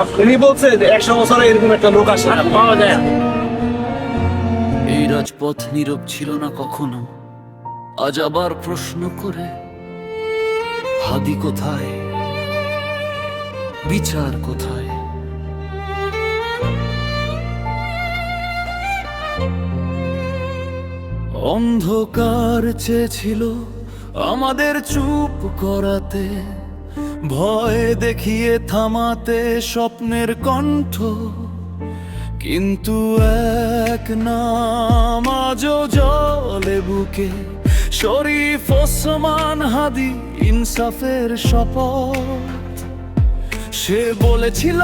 উনি বলছে যে একশো বছরে এরকম একটা লোক আসে পাওয়া যায় এই রাজপথ নীরব ছিল না কখনো। আজ আবার প্রশ্ন করে হাদি কোথায়? বিচার কোথায়? অন্ধকার চেয়েছিল আমাদের চুপ করাতে। ভয় দেখিয়ে থামাতে স্বপ্নের কণ্ঠ, কিন্তু এক নাম আজও জলে বুকে। শরীফ ওসমান হাদি ইনসাফের শপথ। সে বলেছিল,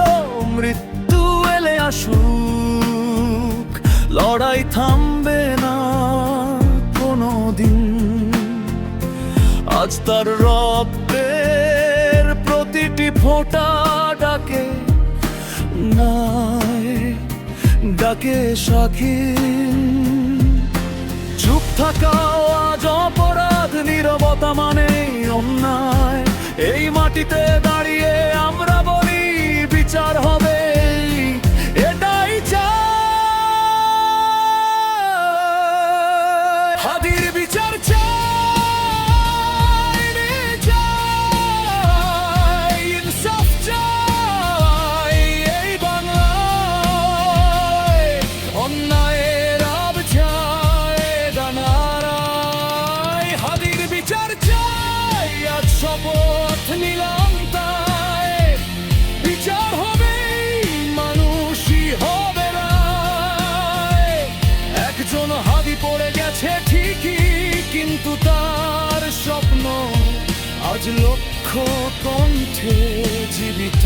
মৃত্যু এলে আসুক, লড়াই থামবে না কোনো দিন আজ তার রক্তের ফোঁটা ডাকে, নাই ডাকে সাক্ষী চুপ থাকাও আজ অপরাধ, নীরবতা মানে অন্যায়। এই মাটিতে দাঁড়িয়ে আমরা বলি বিচার হবে। এটাই চাই। হাদির বিচার। শপথ নিলাম তাই। বিচার হবে মানুষই হবে না একজন হাবি পড়ে গেছে ঠিকই, কিন্তু তার স্বপ্ন আজ লক্ষ কণ্ঠে জীবিত।